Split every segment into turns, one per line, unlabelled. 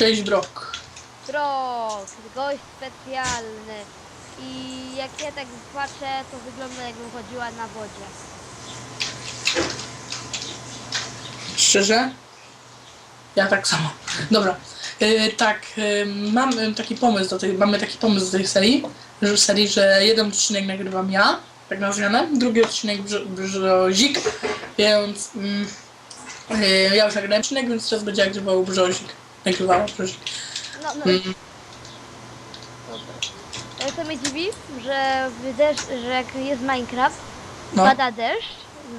6 drog.
Drog, gość specjalny. I jak ja tak patrzę, to wygląda jakbym chodziła na wodzie.
Szczerze? Ja tak samo. Dobra. Yy, tak, yy, mam taki pomysł do tej, mamy taki pomysł do tej serii, że, serii, że jeden odcinek nagrywam ja, tak na zmianę, drugi odcinek Brzozik, więc yy, ja już nagrałem odcinek, więc teraz będzie jak grywał Brzozik. Nagrywała Brzozik.
No, no.
Mm,
Dobra. Ale co mnie dziwi, że, w deszcz, że jak jest Minecraft,
no.
pada deszcz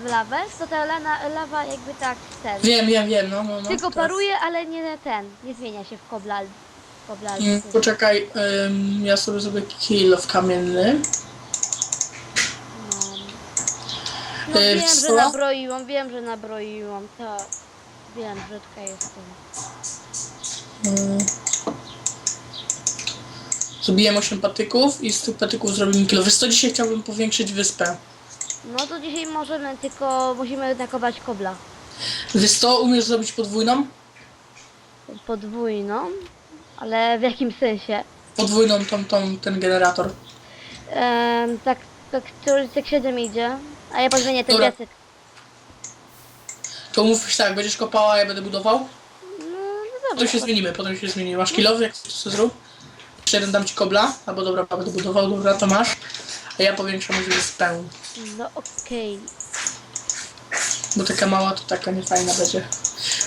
w lawę, to ta lana, lawa jakby tak ten.
Wiem, wiem, wiem, no, no, no.
Tylko
teraz.
paruje, ale nie ten, nie zmienia się w kobla. kobla
Mm, Poczekaj, ym, ja sobie zrobię kill w kamienny.
No, no
E,
wiem, że
co?
nabroiłam, wiem, że nabroiłam, tak. Wiem, brzydka jestem.
Mm. Zrobiłem 8 patyków i z tych patyków zrobimy kilo. Wiesz co, dzisiaj chciałbym powiększyć wyspę.
No to dzisiaj możemy, tylko musimy nakować kobla.
Wiesz co, umiesz zrobić podwójną?
Podwójną, ale w jakim sensie?
Podwójną tą, tą, ten generator.
Ehm, tak, tak, to tak średnio mi idzie. A ja podmienię ten
Dobra.
piasek.
To mów tak, będziesz kopała, a ja będę budował? Potem się zmienimy, potem się zmienimy. Masz kilowy, jak chcesz to zrób? Jeszcze jeden dam ci kobla, albo dobra, będę budował, dobra, to masz. A ja powiększam już wyspę.
No okej.
Bo taka mała to taka niefajna będzie.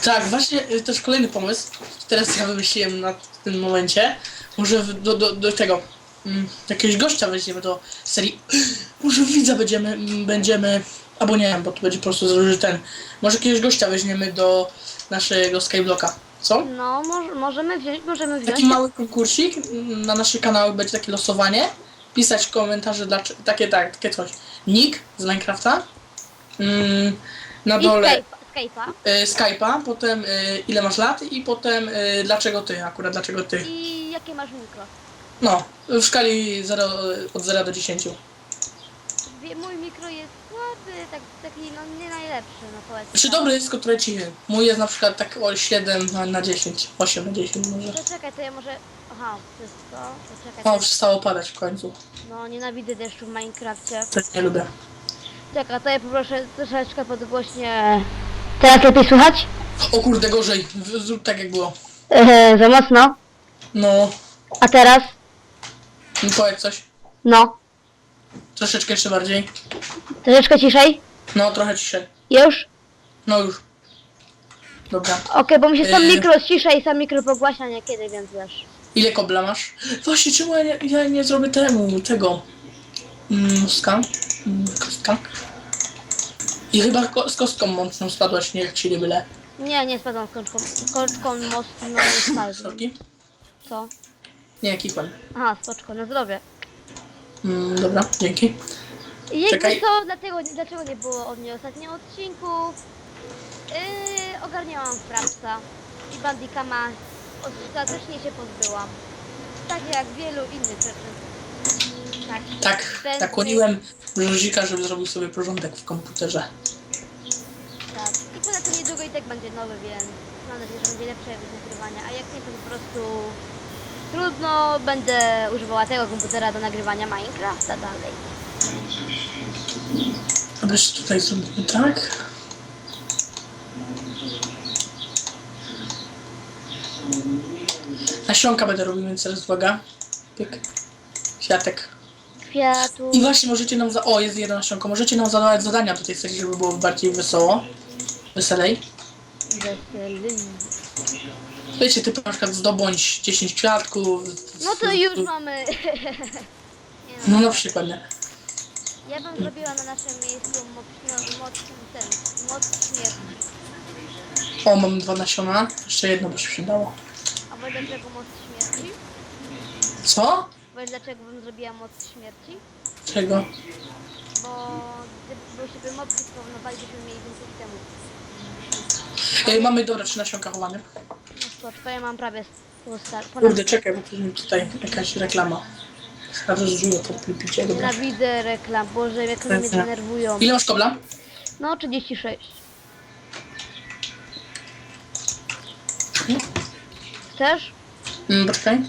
Tak, właśnie y, też kolejny pomysł. Teraz ja wymyśliłem na tym momencie. Może w- do, do, do tego. mm, Jakiegoś gościa weźmiemy do serii. Może widza będziemy, mm, będziemy. Albo nie, bo to będzie po prostu złoży ten. Może jakiegoś gościa weźmiemy do naszego Skyblocka. Co?
No, moż, możemy wziąć, możemy wziąć.
Taki mały konkursik na naszych kanałach będzie takie losowanie. Pisać komentarze dla takie tak, takie coś. Nick z Minecrafta. Mm, na
I
dole.
Skype'a. Skype'a.
y, Skype'a, potem y, ile masz lat i potem y, dlaczego ty, akurat dlaczego ty.
I jakie masz mikro?
No, w skali 0, od 0 do 10.
Wie- Mój mikro jest słaby, tak, taki no nie najlepszy, no powiedzmy.
Czy dobry jest, tylko cichy. Mój jest na przykład tak o 7 na- na 10, 8 na 10 może.
To czekaj, to ja może... Aha, wszystko. To czekaj,
O,
to...
przestało padać w końcu.
No nienawidzę deszczu w Minecrafcie.
Też nie lubię.
Czekaj, to ja poproszę troszeczkę podgłośnie. Teraz lepiej słychać?
O kurde, gorzej. W- Zrób tak jak było.
Za mocno.
No,
A teraz?
powiedz coś.
No.
Troszeczkę jeszcze bardziej.
Troszeczkę ciszej?
No, trochę ciszej.
Już?
No już. Dobra.
Okej, bo mi się sam
Eee.
mikro cisza i sam mikro pogłaśnia niekiedy, więc wiesz.
Ile kobla masz? Właśnie, czemu ja nie, ja nie zrobię temu, tego. Mm, ska? Mm, kostka. I chyba ko z kostką mocną spadłaś, nie jak ci nie byle.
Nie, nie spadłam z kończką. Kończką mocno nie spadłam.
Sorki?
Co?
Nie, kikłem.
Aha, spoczko, na zdrowie.
Mm, dobra, dzięki.
Jakby
Czekaj.
co, dlatego, dlaczego nie było od mnie ostatnio odcinku? Yy, ogarniałam Frapsa i Bandicama ostatecznie się pozbyłam. Tak jak wielu innych rzeczy. Tak.
Tak,
Ten-
nakłoniłem Brzozika, żeby zrobił sobie porządek w komputerze.
Tak. I poza tym niedługo i tak będzie nowy, więc mam nadzieję, że będzie lepsze nagrywania. A jak nie, to po prostu trudno. Będę używała tego komputera do nagrywania Minecrafta dalej.
A wiesz, tutaj zrobimy tak. Nasionka będę robił, więc teraz uwaga. Pyk. Kwiatek.
Kwiatu.
I właśnie możecie nam za... O, jest jedna nasionka. Możecie nam zadawać zadania do tej serii, żeby było bardziej wesoło. Weselej.
Weseli.
Wiecie, typu na przykład zdobądź 10 kwiatków.
No to już mamy. nie
No
no.
na przykład, nie?
Ja bym zrobiła na naszym miejscu moc, no, moc, ten, moc śmierci.
O, mam dwa nasiona. Jeszcze jedno by się przydało.
A wiesz dlaczego moc śmierci?
Co?
Wiesz dlaczego bym zrobiła moc śmierci?
Czego?
Bo gdyby się by mopki spawnowali, byśmy mieli więcej temu.
Ej, mamy dobra, trzy nasionka chowane.
To ja mam prawie pusta.
Kurde, czekaj, bo tu tutaj jakaś reklama. Rozrzuję po plipicie, dobra.
Nienawidzę reklam, Boże, jak one mnie
Pewnie.
denerwują.
Ile masz kobla?
No, 36. Chcesz?
Mm, poczekaj.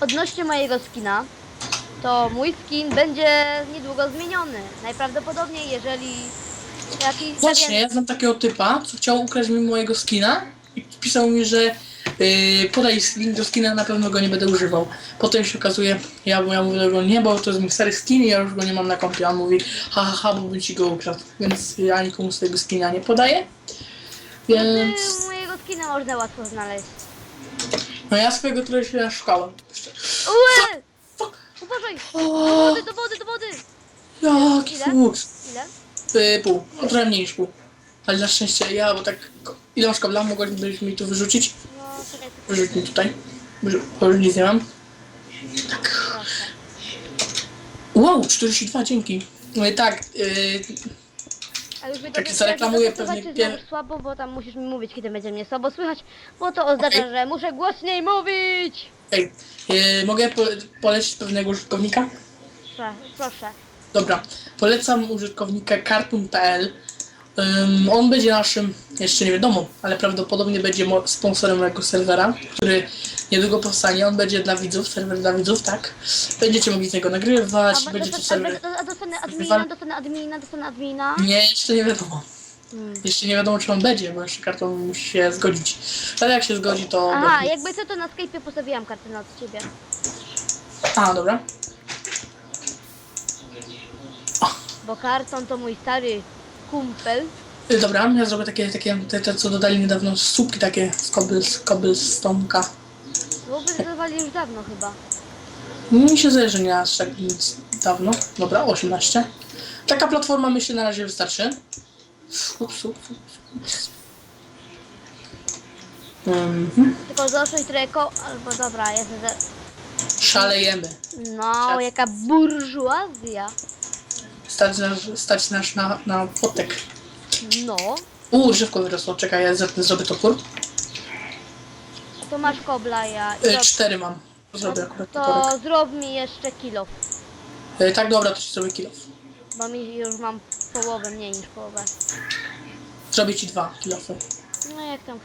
Odnośnie mojego skina, to mój skin będzie niedługo zmieniony. Najprawdopodobniej, jeżeli jakiś
Właśnie, ja znam takiego typa, co chciał ukraść mi mojego skina i pisał mi, że yy, podaj link do skina, na pewno go nie będę używał. Potem się okazuje, ja, ja mówię do niego, nie, bo to jest mój stary skin i ja już go nie mam na kompie. On mówi, ha, ha, ha, bo bym ci go ukradł. Więc ja nikomu swojego skina nie podaję. Więc,
Ty, mojego skina można łatwo znaleźć.
no ja swojego trochę się szukałem.
Ue!
Fuck.
Uważaj! Do
O,
wody, do wody, do wody!
jaki
Ile?
fuks.
Ile?
Yy, pół, no, trochę mniej niż pół. Ale na szczęście ja, bo tak, masz kabla, mogłabyś mi tu wyrzucić? Wyrzuć mi tutaj, bo już nic nie mam. Tak. Wow, 42, dzięki. No i tak, yy,
A już
Tak się pewnie pier-
słabo, bo tam musisz mi mówić, kiedy będzie mnie słabo słychać, bo to oznacza,
Okej.
że muszę głośniej mówić!
ej, yy, mogę po, polecić pewnego użytkownika?
Proszę, proszę.
Dobra, polecam użytkownika cartoon.pl. Ym, on będzie naszym, jeszcze nie wiadomo, ale prawdopodobnie będzie sponsorem mojego serwera, który niedługo powstanie. On będzie dla widzów, serwer dla widzów, tak? Będziecie mogli z niego nagrywać,
A,
będzie to
dostanę,
serwer...
a, a dostanę admina, dostanę admina, dostanę admina.
Nie, jeszcze nie wiadomo.
Hmm.
Jeszcze nie wiadomo, czy on będzie, bo jeszcze karton musi się zgodzić. Ale jak się zgodzi, to...
Aha, jakby co to na Skype'ie postawiłam kartę od ciebie.
A, dobra.
Bo karton to mój stary kumpel.
Y, Dobra, ja zrobię takie, takie te, te co dodali niedawno, słupki takie z kobyl, z.
Bo wyzywali już dawno chyba.
Mi się zdaje, że nie aż tak nic dawno. Dobra, 18. Taka platforma myślę na razie wystarczy. Ups, ups, ups. Mhm.
Tylko doszło trochę ko... Albo dobra, ja ze...
Szalejemy.
No, jaka burżuazja.
Stać stać nas na, na płotek.
No.
Uuu, drzewko wyrosło. Czekaj, ja zetnę, zrobię topór.
To masz kobla ja. I rob...
cztery mam. Zrobię akurat toporek.
To zrób mi jeszcze kilo.
Y, tak, dobra, to ci zrobię kilo.
Bo mi już mam połowę mniej niż połowę.
Zrobię ci dwa kilofy.
No jak tam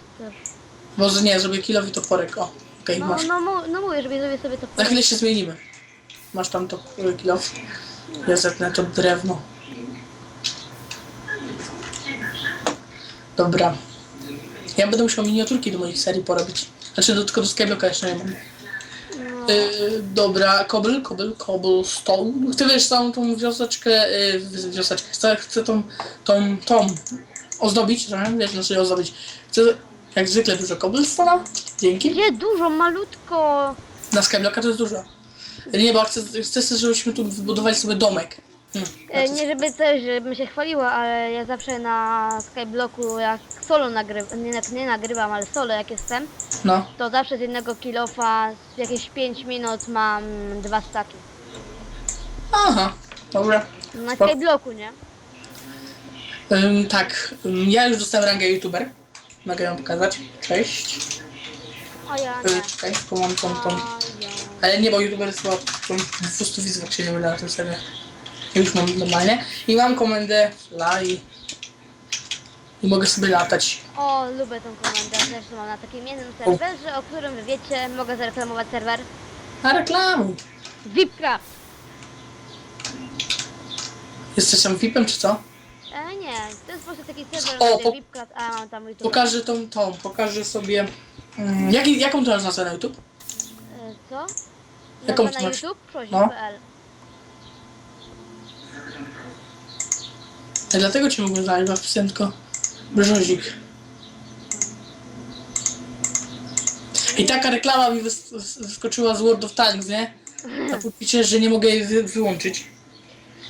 chcesz.
Z- nie, zrobię kilowy toporek. O, okej,
No,
masz.
no, mu- no mówię, żeby zrobię sobie to
Za chwilę się zmienimy. Masz tam to y, kilof. Ja to drewno. Dobra. Ja będę musiał miniaturki do moich serii porobić. Znaczy do, tylko do Skyblocka jeszcze nie mam.
No.
Y, dobra, kobyl, kobyl, cobblestone. Chcę wiesz całą tą wioseczkę, y, wi- wioseczkę, chcę, chcę tą, tą, tą ozdobić, trochę, wiesz, sobie ozdobić. Chcę jak zwykle dużo cobblestone'a. Dzięki.
Gdzie dużo, malutko.
Na Skyblocka to jest dużo. Nie, bo chcę, chcę żebyśmy tu wybudowali sobie domek. Hmm,
E, nie żeby też, żebym się chwaliła, ale ja zawsze na Skyblocku jak solo nagrywam, nie, nie nagrywam, ale solo jak jestem,
No,
to zawsze z jednego kilofa w jakieś 5 minut mam dwa staki.
aha, dobra.
Na
Spoko.
Skyblocku, nie?
Ym, tak, ym, ja już dostałem rangę youtuber. Mogę ją pokazać. Cześć.
A ja
Yy,
nie.
czekaj, bo mam tą, tą. Ale nie, bo youtuber jest chyba tą 200 widzów, jak się nie mylę na tym serwie. Już mam normalnie. I mam komendę fly. I mogę sobie latać.
O, lubię tą komendę, też mam na takim jednym serwerze, o którym wy wiecie, mogę zareklamować serwer.
A reklamuj.
VIPcraft.
Jesteś tam VIP-em czy co?
E, nie, to jest po prostu taki serwer,
O,
gdzie
po-
VIPcraft, a mam tam YouTube.
Pokażę tą, tą, pokażę sobie... Mm, jaki, jaką to masz nazwę na YouTube?
E, co?
Jaką
na? YouTube?
No. Ja dlatego cię mogłem znaleźć, bo wpisałem tylko brzozik. I taka reklama mi wys wys- wyskoczyła z World of Tanks, nie? Na pulpicie, że nie mogę jej wy wyłączyć.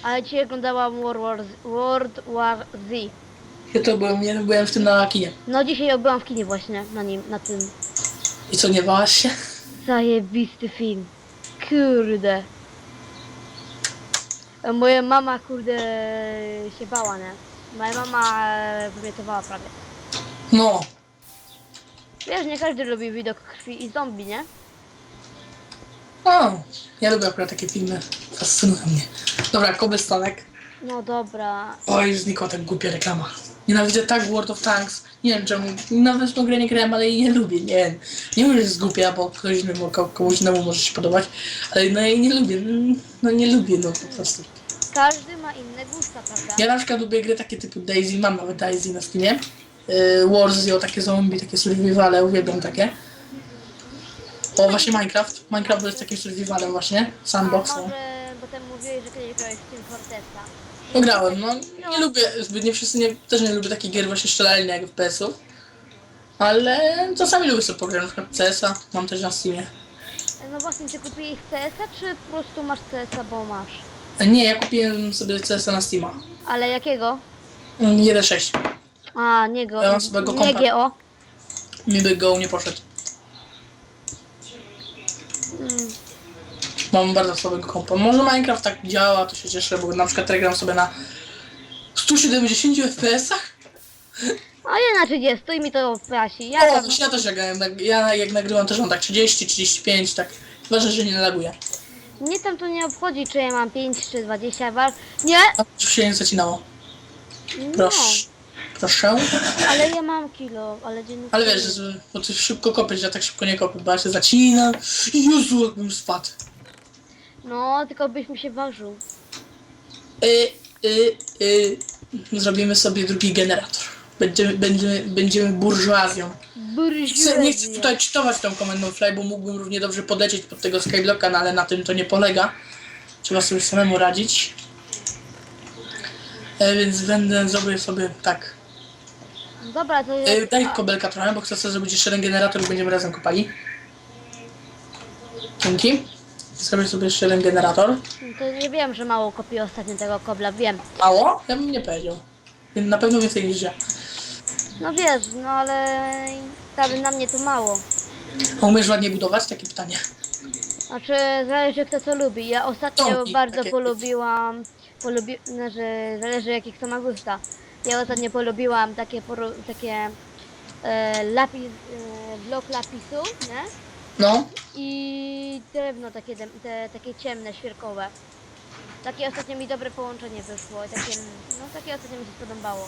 Ale dzisiaj oglądałam World War, Z, World War Z.
Ja to byłem, ja byłem w tym na kinie.
No dzisiaj byłam w kinie właśnie na nim, na tym.
I co, nie bałaś się?
Zajebisty film. Kurde. Moja mama kurde się bała, nie? Moja mama e, wymiotowała prawie.
No.
Wiesz, nie każdy lubi widok krwi i zombie, nie?
O, ja lubię akurat takie filmy. Fascynują mnie. Dobra, kobystonek.
No dobra.
Oj, znikła tak głupia reklama. Nienawidzę tak World of Tanks. Nie wiem czemu. Nawet w tą grę nie grałem, ale jej nie lubię. Nie wiem. Nie wiem, że jest głupia, bo ktoś innemu, ko- komuś innemu może się podobać. Ale no jej nie lubię. No nie lubię, no po prostu.
Każdy ma inne gusta, prawda?
Ja na przykład lubię gry takie typu Daisy. Mam nawet Daisy na Steamie. Yy, Warzio, takie zombie, takie survivale. Uwielbiam takie. O, właśnie Minecraft. Minecraft jest takim survivalem właśnie.
A
No.
może, bo ten mówiłeś, że kiedyś grałeś w Team Fortressa.
Grałem, no nie lubię, zbytnie wszyscy nie, też nie lubię takich gier właśnie strzelalnych jak FPS-ów. Ale czasami lubię sobie pograć, na przykład CS-a, mam też na Steamie.
No właśnie, ty kupiłeś CS-a, czy po prostu masz CS-a, bo masz?
E, Nie, ja kupiłem sobie CS-a na Steama.
Ale jakiego?
Mm, 1.6.
A, nie go.
Ja mam
nie
kompa.
GO.
Mi by go nie poszedł.
Mm.
Mam bardzo słabego kompa. Może Minecraft tak działa, to się cieszę, bo na przykład teraz gram sobie na 170 FPS-ach.
A ja na 30 i mi to prasi. Ja
O,
tam...
właśnie ja też jak, ja jak nagrywam też mam tak 30, 35, tak. Ważne, że nie nalaguje.
Mnie tam to nie obchodzi, czy ja mam 5 czy 20 war. Nie!
A już się nie zacinało.
No,
Proszę. Proszę.
ale ja mam kilo, ale dzień
Ale wiesz, że- bo ty szybko kopiesz, ja tak szybko nie kopię, bo ja się zacinam. Jezu, jakbym spadł.
No, tylko byś mi się ważył.
Y, y, y. Zrobimy sobie drugi generator. Będziemy, będziemy, będziemy burżuazją. Chcę, nie chcę tutaj czytować tą komendą fly, bo mógłbym równie dobrze podlecieć pod tego skyblocka, no ale na tym to nie polega. Trzeba sobie samemu radzić. E, więc będę, zrobię sobie tak.
Dobra, to
E,
ja...
daj kobelka trochę, bo chcę sobie zrobić jeszcze jeden generator i będziemy razem kopali. Dzięki. Zrobię sobie jeszcze jeden generator.
To nie wiem, że mało kopię ostatnio tego kobla, wiem.
Mało? Ja bym nie powiedział. Na pewno więcej niż ja.
No wiesz, no ale... Tam na mnie to mało.
A umiesz ładnie budować? Takie pytanie.
Znaczy, zależy kto co lubi. Ja ostatnio
Domki
bardzo
takie.
polubiłam... Polubi... Znaczy, zależy jaki kto ma gusta. Ja ostatnio polubiłam takie, poru... takie... E, lapis... E, blok lapisu, nie?
No.
I drewno takie, dem- te, takie ciemne, świerkowe. Takie ostatnio mi dobre połączenie wyszło. i Takie, no takie ostatnio mi się spodobało.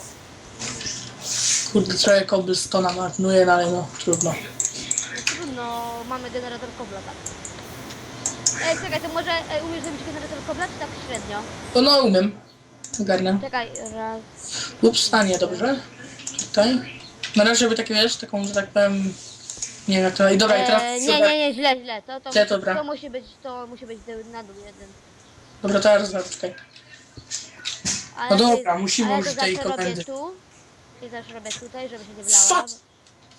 Kurde, trochę cobblestona marnuję, no ale no, trudno.
No trudno, mamy generator kobla, tak. Ej, czekaj, to może e, umiesz zrobić generator kobla, czy tak średnio?
To no, umiem. Ogarnę.
Czekaj, raz.
Ups, a nie, dobrze. Tutaj. Na razie by takie, wiesz, taką, że tak powiem... Nie wiem jak to... I dobra, i teraz...
E, nie, nie, nie, źle, źle. To, to,
Źle,
musi,
dobra.
to musi być, to musi być na dół jeden.
Dobra, teraz zaczekaj.
Ale
No dobra, musimy
ale
użyć
to
tej
zawsze robię tu. I też robię tutaj, żeby się nie wlała.
Fuck!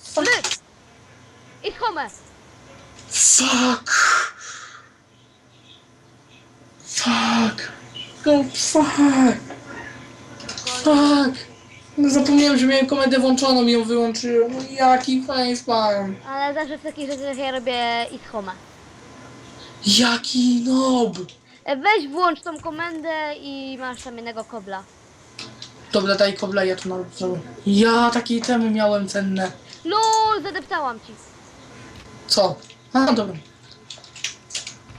Fuck!
Idź home!
Fuck! Fuck! No fuck! Fuck! No zapomniałem, że miałem komedę włączoną i ją wyłączyłem. No jaki facepalm!
Ale zawsze w takich rzeczach ja robię idź home.
Jaki nob!
E, Weź włącz tą komendę i masz tam jednego kobla.
Dobra, daj kobla, ja tu zrobię. Ja takie itemy miałem cenne.
LOL, zadeptałam ci.
Co? A, dobra.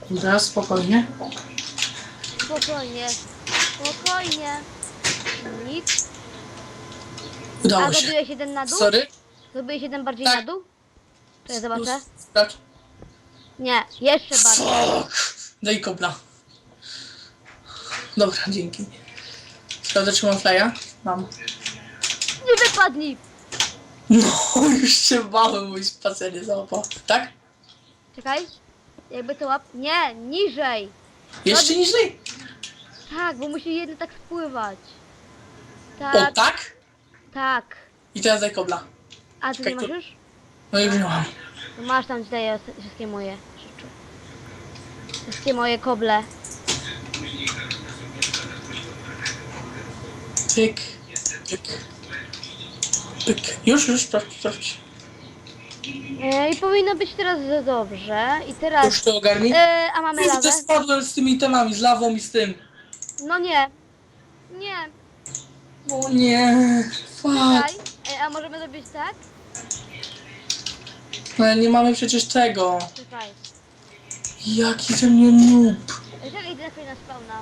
Dobra, spokojnie.
Spokojnie. Spokojnie. Nic.
Udało
A
się.
zrobiłeś jeden na dół?
Sorry?
Zrobiłeś jeden bardziej
Tak.
na dół? To ja zobaczę.
Sprawdź.
Nie, jeszcze bardziej.
Fuck! Daj kobla. Dobra, dzięki. Sprawdzę, czy mam flya? Mam.
Nie wypadnij!
No, już się bałem, mój spacer nie załapał. Tak?
Czekaj. Jakby to łap... Nie, niżej.
Jeszcze niżej?
Tak, bo musi jeden tak spływać.
O,
Tak,
tak?
Tak.
I teraz daj kobla.
A ty
Czekaj,
nie masz
to-
już?
No nie mam.
To Masz tam tutaj os- wszystkie moje rzeczy. Wszystkie moje koble.
Tyk, tyk, tyk. Już, już, sprawdź, sprawdź.
E, I powinno być teraz za dobrze. I teraz...
Już to ogarnij.
E, a mamy
Kurde,
lawę?
spadłem z tymi temami, z lawą i z tym.
No nie. Nie.
O nie, fuck.
Czekaj. E, a możemy zrobić tak?
No ale nie mamy przecież tego.
Czekaj.
Jaki ze mnie noob.
E, Czekaj, idę na spawna.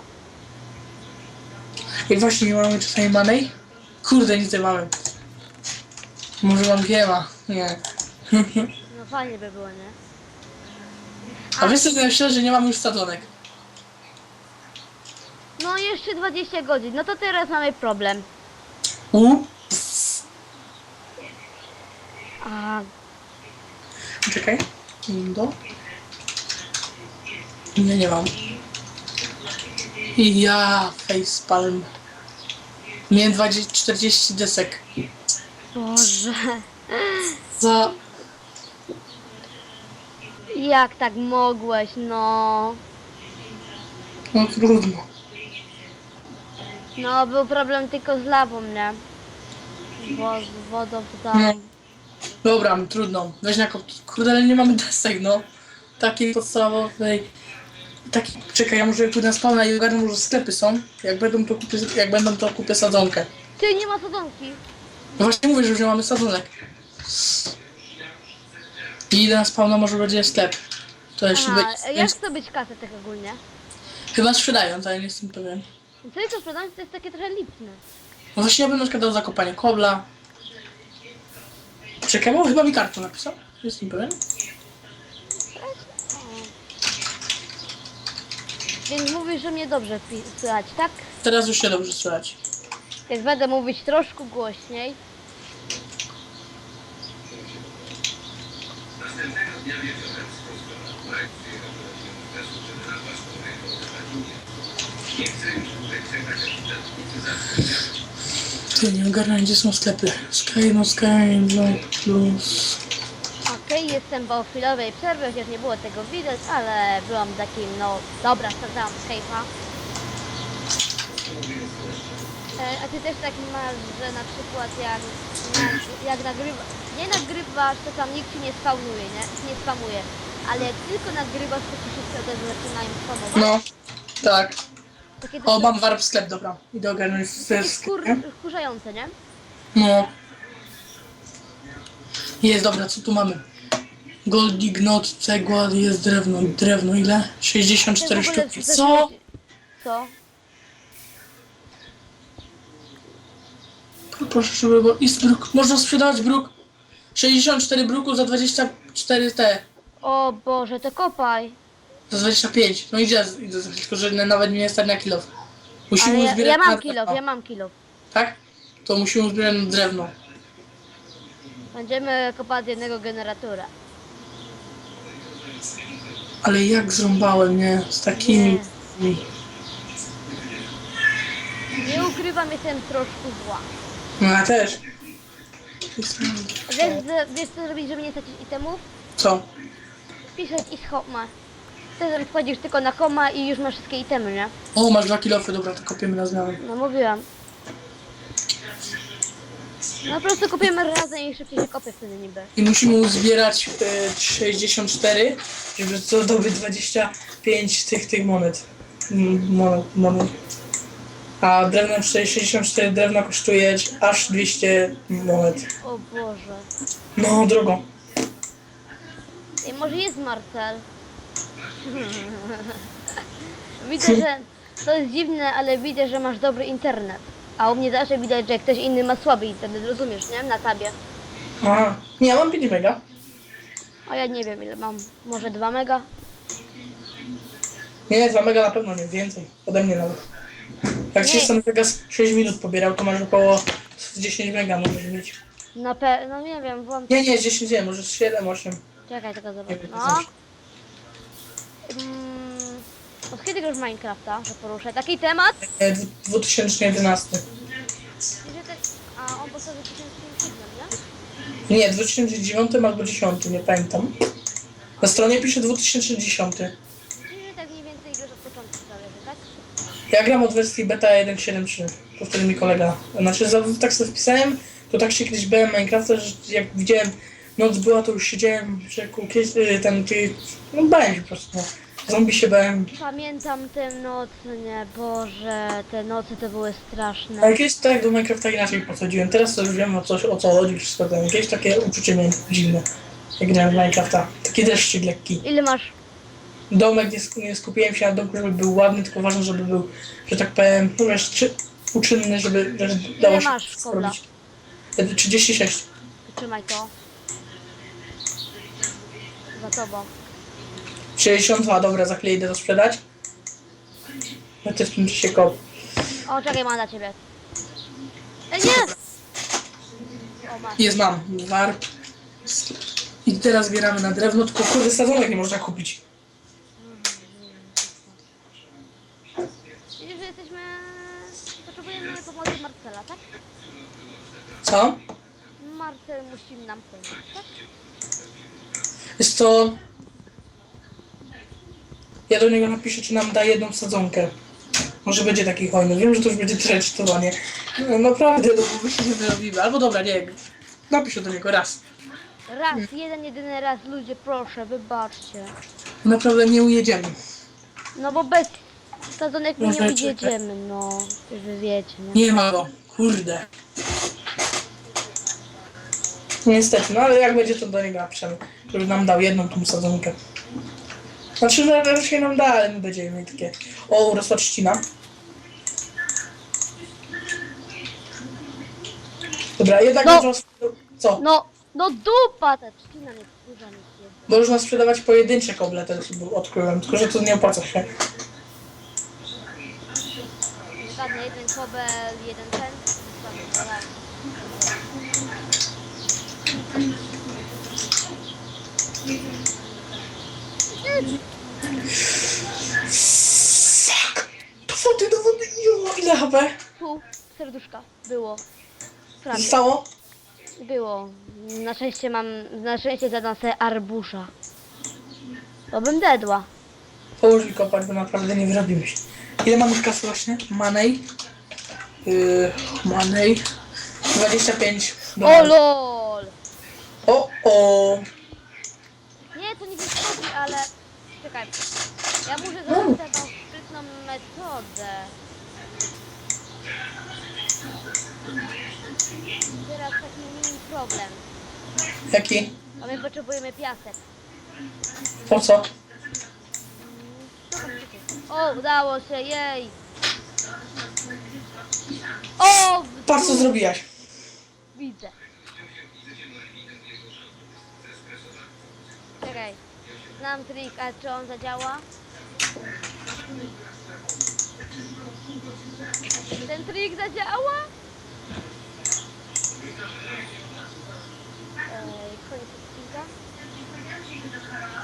I właśnie nie mamy czasami manej? Kurde, nic nie mamy. Może mam wiema? Nie.
No fajnie by było, nie?
A wiesz co najlepsze, że nie mamy już sadzonek.
No jeszcze 20 godzin, no to teraz mamy problem.
U?
A
Czekaj. Do. Nie, nie mam. I ja, facepalm. Miałem 20, 40 desek.
Boże.
Za...
Jak tak mogłeś, no.
No trudno.
No, był problem tylko z lawą, nie? Bo z wodą to
No.
tam.
Dobra, trudno. Weź na kop... Kurde, ale nie mamy desek, no. Takiej podstawowej... Taki... Czekaj, ja może pójdę na spawna i ogarnę, może sklepy są. Jak będą, to kupię, jak będą, to kupię sadzonkę.
Ty, nie ma sadzonki.
No właśnie mówię, że już nie mamy sadzonek. I idę na spawna, może będzie sklep. To jeśli
Aha,
będzie...
jak zdobyć kasę tak ogólnie?
Chyba sprzedają, to ja nie jestem pewien.
Co jest to sprzedać? To jest takie trochę lipne.
No właśnie ja bym na przykład dał zakopanie kobla. Czekaj, bo chyba mi kartą napisał. Jestem pewien.
Więc mówisz, że mnie dobrze pi- słychać, tak?
Teraz już się dobrze słychać.
Więc będę mówić troszkę głośniej.
Ty, nie ogarnę, gdzie są sklepy. Sky, no Sky, no plus...
Okej, jestem po chwilowej przerwie, chociaż nie było tego widać, ale byłam takim, no dobra, sprawdzałam Skype'a. E, a ty też tak masz, że na przykład jak, nag, jak nagrywa, nie nagrywasz, to tam nikt ci nie spawnuje, nie? Nie spamuje. Ale jak tylko nagrywasz, to ci wszyscy od razu zaczynają spamować.
No, tak.
Takie
O, mam warp sklep, dobra. Idę ogarnąć w
takie
sklepie.
wkurzające, nie?
No. Jest, dobra, co tu mamy? Gold ignot, cegła, jest drewno. Drewno ile? 64
Ty w ogóle
sztuki. Co?
Co?
Proszę, żeby było. Ist bruk. Można sprzedawać bruk. 64 bruku za 24 te.
O Boże, to kopaj.
Za 25. No idzie, idę, tylko że nawet nie jest tak na kilo. Musimy
Ale ja,
uzbierać
ja mam
drewno.
kilof, ja mam kilof.
Tak? To musimy uzbierać drewno.
Będziemy kopać jednego generatora.
Ale jak zrąbałem, nie? Z takimi.
Nie ukrywam, jestem troszkę zła.
No ja też.
Wiesz, że- wiesz co zrobić, żeby nie stracić itemów?
Co?
Wpisać i homa. Wtedy wchodzisz tylko na homa i już masz wszystkie itemy, nie?
O, masz dwa kilofy, dobra, to kopiemy na zmianę.
No mówiłam. No po prostu kopiemy razem i szybciej się kopie wtedy niby.
I musimy uzbierać e, 64, żeby zdobyć 25 tych, tych monet. Mm, Monet, monet. A drewno 64 drewna kosztuje aż 200 monet.
O Boże.
No, drogo.
Ej, może jest Marcel? widzę, że to jest dziwne, ale widzę, że masz dobry internet. A u mnie zawsze widać, że ktoś inny ma słaby internet, rozumiesz, nie? Na tabie.
Aha. Nie, ja mam 5 mega.
A ja nie wiem ile mam. Może 2 mega?
Nie, nie, 2 mega na pewno nie, więcej. Ode mnie nawet. Jak
Nie.
się sam Vegas 6 minut pobierał, to masz około 10 mega możesz mieć.
Na pe... no nie wiem, włącz.
Nie, nie, 10 nie, może 7, 8.
Czekaj, tylko zobacz.
Nie
No. Od kiedy grasz w Minecrafta, że poruszę taki temat?
E, dwu- 2011.
Że tak... A on powstał w 2007, nie?
Nie, 2009 albo 10, nie pamiętam. Na stronie pisze 2010.
Czyli że tak mniej więcej grasz od początku zależy, tak?
Ja gram od wersji beta 1.7.3. To wtedy mi kolega. Znaczy, za, tak sobie wpisałem, to tak się kiedyś bałem Minecrafta, że jak widziałem, noc była, to już siedziałem w rzeku, kiedyś, y, ten, ty, no bałem się po prostu. No. Zombie się bałem.
Pamiętam te noce, nie, Boże, te noce to były straszne.
Ale kiedyś tak do Minecrafta inaczej podchodziłem. Teraz to już wiem o, coś, o co chodzi, wszystko ten. Jakieś takie uczucie miałem dziwne, jak grałem w Minecrafta. Taki deszczyk lekki.
Ile masz?
Domek, nie, sk- nie skupiłem się na domku, żeby był ładny, tylko ważne, żeby był, że tak powiem, no wiesz, czy, uczynny, żeby, dało się
masz kobla?
zrobić. Wtedy 36.
Trzymaj to. Za tobą.
62, dobra, za chwilę idę to sprzedać. No ty w tym czasie kop.
O, czekaj, mam dla ciebie. E, nie! O, masz.
Jest, mam. Warp. I teraz zbieramy na drewno, tylko kurde sadzonek nie można kupić.
Widzisz, że jesteśmy... Potrzebujemy pomocy Marcela, tak?
Co?
Marcel musi nam pomóc, tak?
Jest to... Ja do niego napiszę, czy nam da jedną sadzonkę. Może będzie taki hojny. Wiem, że to już będzie treczytowanie. No, naprawdę, no bo my się nie wyrobimy. Albo dobra, nie wiem. Napiszę do niego raz.
Raz, jeden, jedyny raz, ludzie, proszę, wybaczcie.
Naprawdę nie ujedziemy.
No bo bez sadzonek my nie ujedziemy, no. Wy wiecie, no.
Nie ma go. Kurde. Niestety, no ale jak będzie, to do niego napiszemy. Żeby nam dał jedną tą sadzonkę. Znaczy, że raczej nam da, ale my będziemy mieli takie... O, urosła trzcina. Dobra, jednak
No.
można... sprzeda- Co?
No, no dupa ta trzcina mnie wkurza mnie się.
Można sprzedawać pojedyncze koble, teraz był- odkryłem, tylko że to nie opłaca się.
Żadny jeden kobel, jeden ten. Zostawię, tak.
Fuck! Do wody, do wody, jo, ile HP?
Tu, serduszka, było. Prawie,
Zostało?
było. Na szczęście mam, na szczęście zadam sobie arbusza. To bym dedła.
Połóż mi kopać, bo naprawdę nie wyrobimy się. Ile mamy kasy właśnie? Manej? Yy, Manej. 25
O
dolarów.
lol!
O, o.
Nie, to nie jest chodzi, ale... Czekaj. Ja muszę zrobić taką sprytną metodę. Teraz taki mini problem.
Jaki?
A my potrzebujemy piasek.
Po co?
O, udało się, jej! O,
Patrz co zrobiłaś.
widzę. Czekaj. Znam trik, a czy on zadziała? Ten trik zadziała? Ej, koniec odcinka.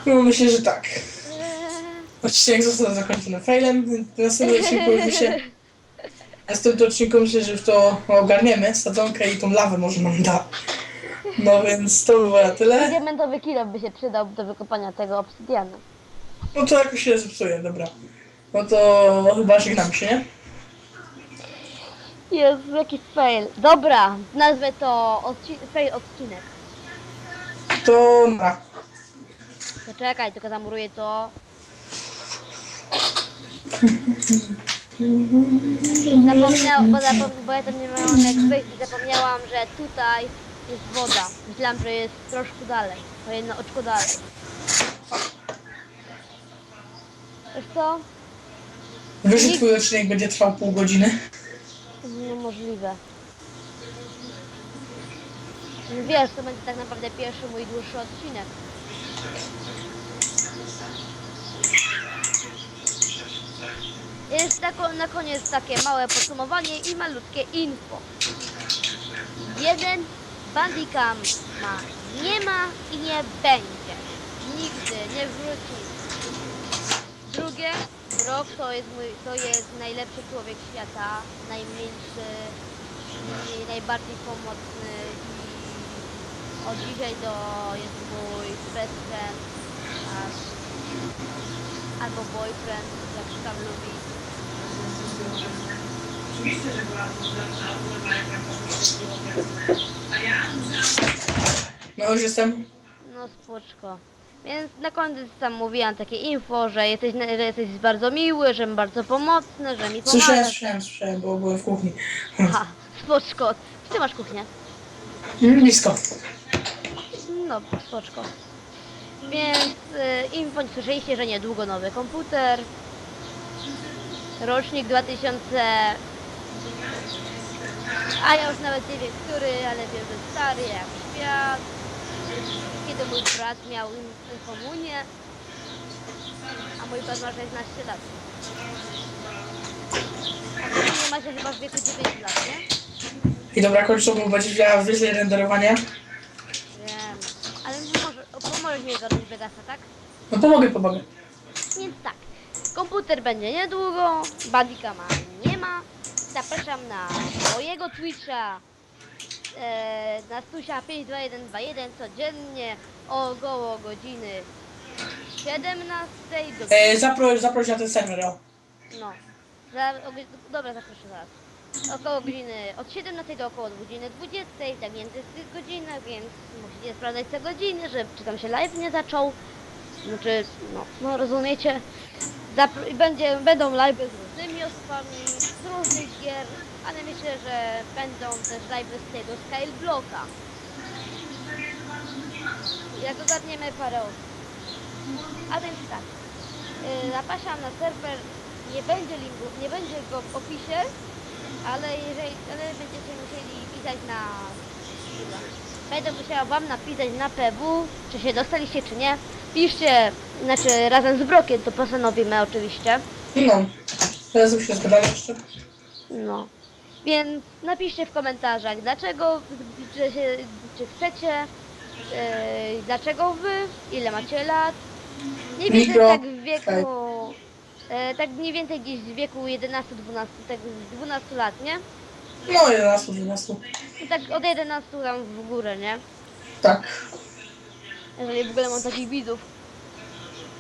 No myślę, że tak.
Eee,
Odcinek został zakończony failem, w następnym odcinku już się... W następnym odcinku myślę, że już to ogarniemy, sadzonkę i tą lawę może nam da. No więc to by było na tyle.
Diamentowy kilo by się przydał do wykopania tego obsydianu.
No to jakoś się zepsuje, dobra. No to chyba żegnamy się, nie?
Jezu, jaki fail. Dobra, nazwę to odci- fail odcinek.
To na.
Poczekaj, tylko zamuruję to. Zapomniałam, bo, zapom- bo ja tam nie miałam jak wyjść i zapomniałam, że tutaj jest woda. Myślałam, że jest troszkę dalej. O jedno oczko dalej. Wiesz co?
Że twój odcinek będzie trwał pół godziny?
Niemożliwe. Wiesz, to będzie tak naprawdę pierwszy mój dłuższy odcinek. Jest tako, na koniec takie małe podsumowanie i malutkie info. Jeden Bandicam ma, nie ma i nie będzie. Nigdy nie wróci. Drugie, Brock to jest mój, to jest najlepszy człowiek świata, najmilszy i najbardziej pomocny i od dzisiaj to jest mój best friend, tak. albo boyfriend, jak tam lubi.
No już jestem.
No spoczko. Więc na koniec tam mówiłam takie info, że jesteś, że jesteś bardzo miły, że bardzo pomocny, że mi
Słyszałem,
pomagasz.
słyszałem, słyszałem, bo byłem w kuchni.
Aha, spoczko. Ty masz kuchnię?
Blisko.
No, spoczko. Więc y, info słyszeliście, że niedługo nowy komputer. Rocznik 2000 A ja już nawet nie wiem który, ale wiem, że stary jak świat. Kiedy mój brat miał komunię, a mój brat ma 16 lat. Nie masz chyba w wieku 9 lat, nie?
I dobra, kończą, będzie miała wyżej renderowanie.
Wiem. Ale może, pomożesz mi zacząć Vegasa, tak?
No pomogę, pomogę.
Więc tak, komputer będzie niedługo, Bandicama nie ma. Zapraszam na mojego Twitcha, e, na Stusia 52121 codziennie około godziny 17 do...
E, zaproś, zaproś na ten serwer, o.
No, za, o, dobra, zaproszę zaraz. Około godziny, od 17 do około godziny 20, tak między tych godzinach, więc musicie sprawdzać te godziny, że czy tam się live nie zaczął. Znaczy, no, no rozumiecie. Zapr- będzie, będą live z różnymi osobami, z różnych gier, ale myślę, że będą też live z tego Skyblocka. Jak ogarniemy parę osób. A więc tak, yy, zapraszam na serwer, nie będzie linku, nie będzie go w opisie, ale jeżeli, ale będziecie musieli pisać na... Będę musiała wam napisać na PW, czy się dostaliście, czy nie. Piszcie, znaczy razem z Brokiem, to postanowimy oczywiście.
No. Teraz już się zgadali jeszcze.
No. Więc napiszcie w komentarzach, dlaczego, czy, się, czy chcecie, yy, dlaczego wy, ile macie lat. Mniej więcej
Mikro,
tak w wieku, e, tak mniej więcej gdzieś w wieku 11-12, tak z 12 lat, nie?
No, 11, 12.
I tak od 11 tam w górę, nie?
Tak.
Jeżeli w ogóle mam takich widzów.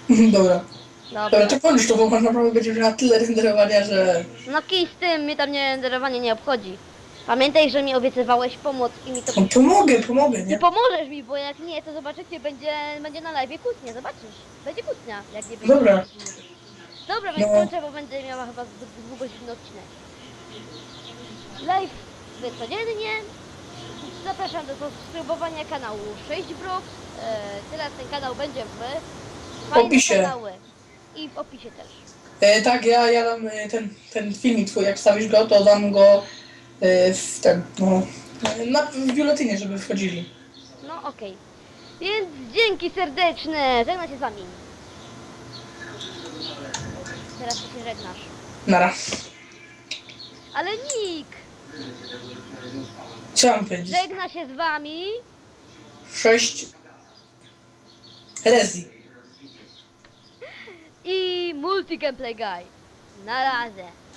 Dobra.
Dobra.
Dobra, to kończ to, bo masz naprawdę będzie miała tyle renderowania, że...
No kij z tym, mnie tam nie renderowanie nie obchodzi. Pamiętaj, że mi obiecywałeś pomoc i mi to...
No, pomogę, pomogę,
Nie
nie?
pomożesz mi, bo jak nie, to zobaczycie, będzie, będzie na live kłótnia, zobaczysz. Będzie kłótnia, jak nie będzie.
Dobra.
Dobra, więc
No.
kończę, bo będę miała chyba zbyt długośny odcinek. Live wy codziennie. Zapraszam do subskrybowania kanału 6 Brox. E, teraz ten kanał będzie w
opisie.
kanały. I w opisie też.
E, tak, ja, ja dam e, ten, ten filmik twój, jak wstawisz go, to dam go e, w ten, no... e, Na, w biuletynie, żeby wchodzili.
No okej. Więc dzięki serdeczne. Żegnam się z wami. Teraz ty się żegnasz.
Nara.
Ale!
Co mam powiedzieć?
Żegna się z wami.
6 Rezi.
I Multi Gameplay Guy. Na razie.